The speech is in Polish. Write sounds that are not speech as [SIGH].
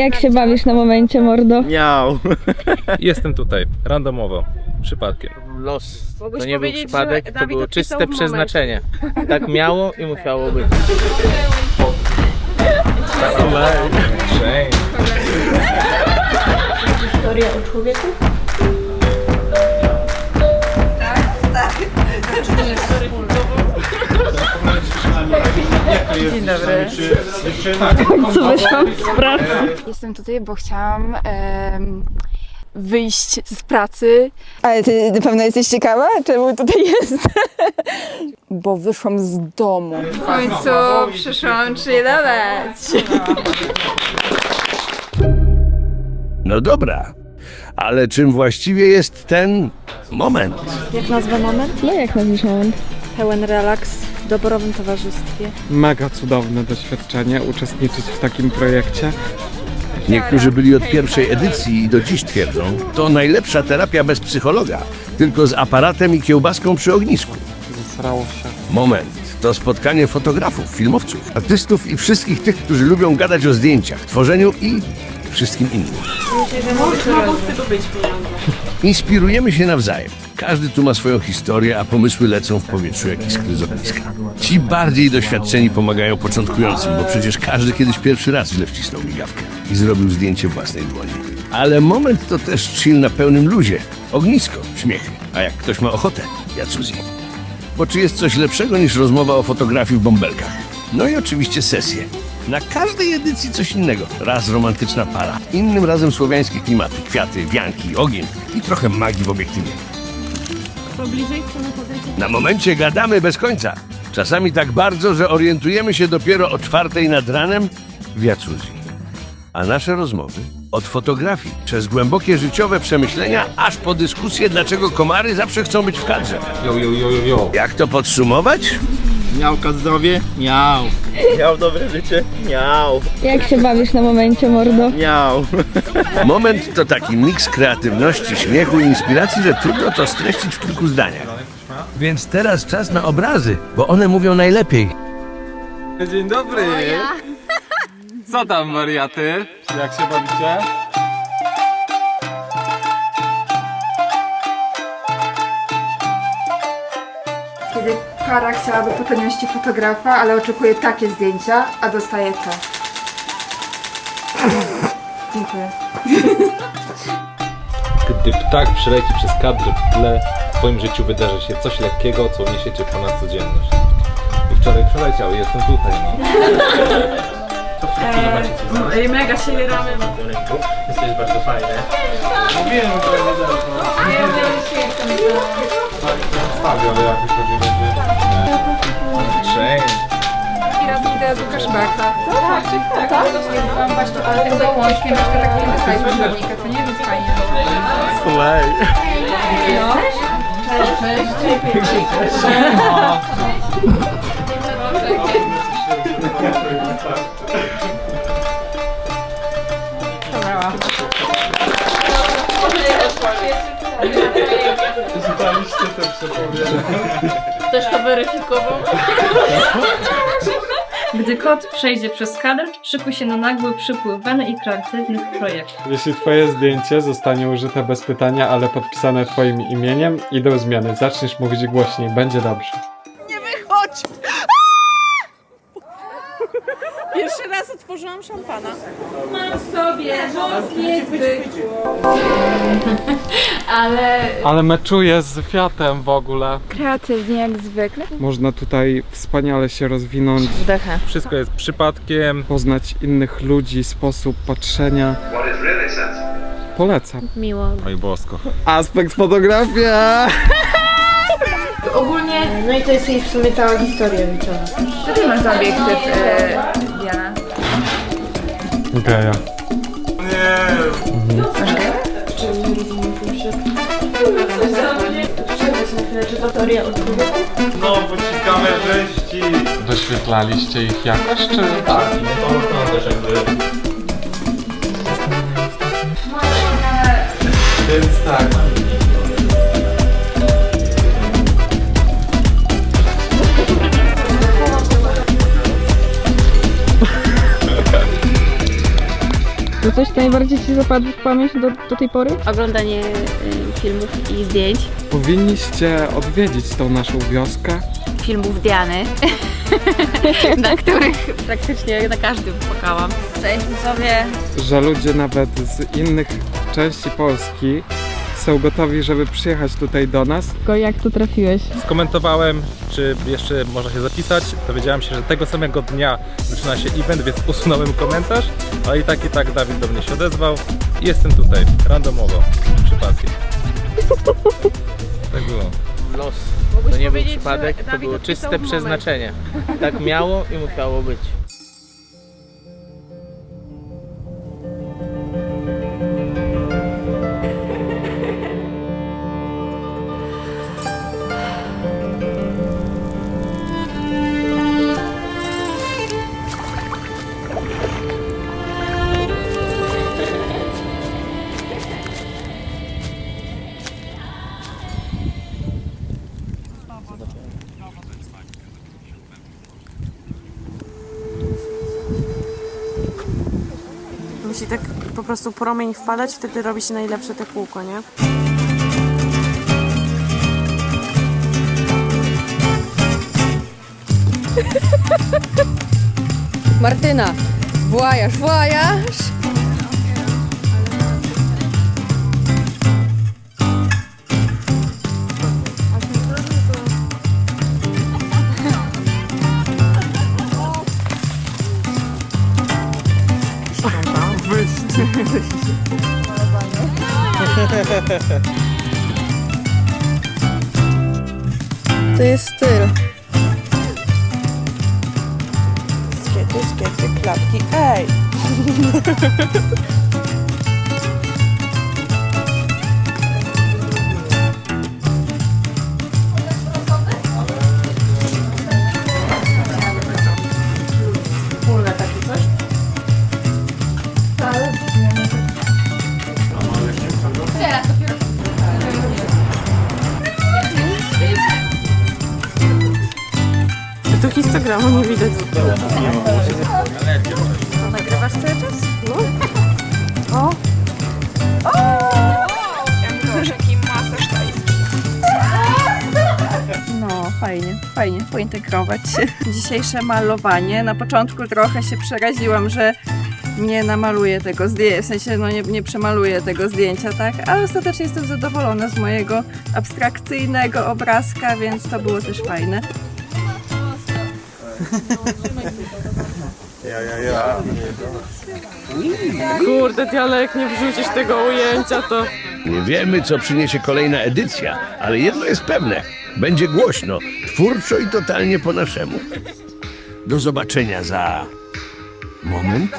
Jak się bawisz na momencie, mordo? Miał. [LAUGHS] Jestem tutaj, randomowo, przypadkiem. Los. To nie był powiedzieć, przypadek, to Dawid było odpisał czyste przeznaczenie. Tak miało i musiało być. Historia o człowieku? Dzień dobry. Co wyszłam z pracy? Jestem tutaj, bo chciałam em, wyjść z pracy, Ale ty na pewno jesteś ciekawa, czemu tutaj jest? bo wyszłam z domu. W końcu przyszłam chillować. No dobra, ale czym właściwie jest ten moment? Jak nazwę moment? No jak nazwiesz moment? Pełen relaks doborowym towarzystwie. Mega cudowne doświadczenie uczestniczyć w takim projekcie. Niektórzy byli od pierwszej edycji i do dziś twierdzą, to najlepsza terapia bez psychologa, tylko z aparatem i kiełbaską przy ognisku. Zesrało się. Moment to spotkanie fotografów, filmowców, artystów i wszystkich tych, którzy lubią gadać o zdjęciach, tworzeniu i wszystkim innym. Inspirujemy się nawzajem. Każdy tu ma swoją historię, a pomysły lecą w powietrzu jak iskry z ogniska. Ci bardziej doświadczeni pomagają początkującym, bo przecież każdy kiedyś pierwszy raz źle wcisnął migawkę i zrobił zdjęcie własnej dłoni. Ale moment to też chill na pełnym luzie. Ognisko, śmiechy, a jak ktoś ma ochotę, jacuzzi. Bo czy jest coś lepszego niż rozmowa o fotografii w bąbelkach? No i oczywiście sesje. Na każdej edycji coś innego. Raz romantyczna para, innym razem słowiańskie klimaty, kwiaty, wianki, ogień i trochę magii w obiektywie. Na momencie gadamy bez końca. Czasami tak bardzo, że orientujemy się dopiero o czwartej nad ranem w jacuzzi. A nasze rozmowy od fotografii przez głębokie życiowe przemyślenia, aż po dyskusję, dlaczego komary zawsze chcą być w kadrze. Jo, jo, jo, jo, jo. Jak to podsumować? Miałka zdrowie? Miał. Miał dobre życie? Miał. Jak się bawisz na momencie, mordo? Miał. Moment to taki miks kreatywności, śmiechu i inspiracji, że trudno to streścić w kilku zdaniach. Więc teraz czas na obrazy, bo one mówią najlepiej. Dzień dobry! Co tam wariaty? Jak się bawicie? Kiedy para chciałaby popularności fotografa, ale oczekuje takie zdjęcia, a dostaje to. Dziękuję. Gdy ptak przeleci przez kadr w tle, w twoim życiu wydarzy się coś lekkiego, co uniesie cię ponad codzienność. I wczoraj przeleciał i jestem tutaj, no. [LAUGHS] Ej, mega się jeramy. Jesteś bardzo fajny. Mówiłem, że Stawiam, ale jakoś. Cześć. I raz idę z Łukasz Baka. Tak, tak, tak. Ja byłam właśnie ale tym dołączkiem, że tak nie dostaliśmy żadnika, to nie jest fajnie. Slej. No. Też to weryfikował. Gdy kot przejdzie przez kadr, szykuj się na nagły przypływ weny i kreatywnych projektów. Jeśli twoje zdjęcie zostanie użyte bez pytania, ale podpisane twoim imieniem, idą zmiany. Zaczniesz mówić głośniej, będzie dobrze. Chodź! Pierwszy raz otworzyłam szampana. [LAUGHS] Ale Ale meczuję z Fiatem w ogóle. Kreatywnie jak zwykle. Można tutaj wspaniale się rozwinąć, Wdechę. Wszystko jest przypadkiem. poznać innych ludzi, sposób patrzenia. Polecam. Miło. Oj bosko. Aspekt fotografia! Ogólnie, No i to jest jej w sumie cała historia liczona. co ty masz obiektyw, e, Diana? Geja. No, bo ci kamerzyści. Doświetlaliście ich jakoś, czy... Tak, to wygląda, jakby... Więc tak. Coś co najbardziej ci zapadło w pamięć do, do tej pory? Oglądanie y, filmów i zdjęć. Powinniście odwiedzić tą naszą wioskę. Filmów Diany, [LAUGHS] na których praktycznie na każdym płakałam. Cześć widzowie. że ludzie nawet z innych części Polski są gotowi, żeby przyjechać tutaj do nas. Tylko jak tu trafiłeś? Skomentowałem, czy jeszcze można się zapisać. Dowiedziałem się, że tego samego dnia zaczyna się event, więc usunąłem komentarz. Ale i tak i tak Dawid do mnie się odezwał. I jestem tutaj, randomowo, przypadkiem. Tak było. Los. To nie był przypadek, to było czyste przeznaczenie. Tak miało i musiało być. Musi tak po prostu promień wpadać, wtedy robi się najlepsze te kółko, nie? Martyna, włajasz, włajasz. [LAUGHS] To jest styl. Skiety, skiety, klapki. Ej! [LAUGHS] Nie widać. Nagrywasz cały czas? No, fajnie, fajnie pointegrować dzisiejsze malowanie. Na początku trochę się przeraziłam, że nie namaluję tego zdjęcia, w sensie no nie, nie przemaluję tego zdjęcia, tak? Ale ostatecznie jestem zadowolona z mojego abstrakcyjnego obrazka, więc to było też fajne. Kurde, Diana, jak nie wrzucisz tego ujęcia, to... Nie wiemy, co przyniesie kolejna edycja, ale jedno jest pewne. Będzie głośno, twórczo i totalnie po naszemu. Do zobaczenia za... Moment.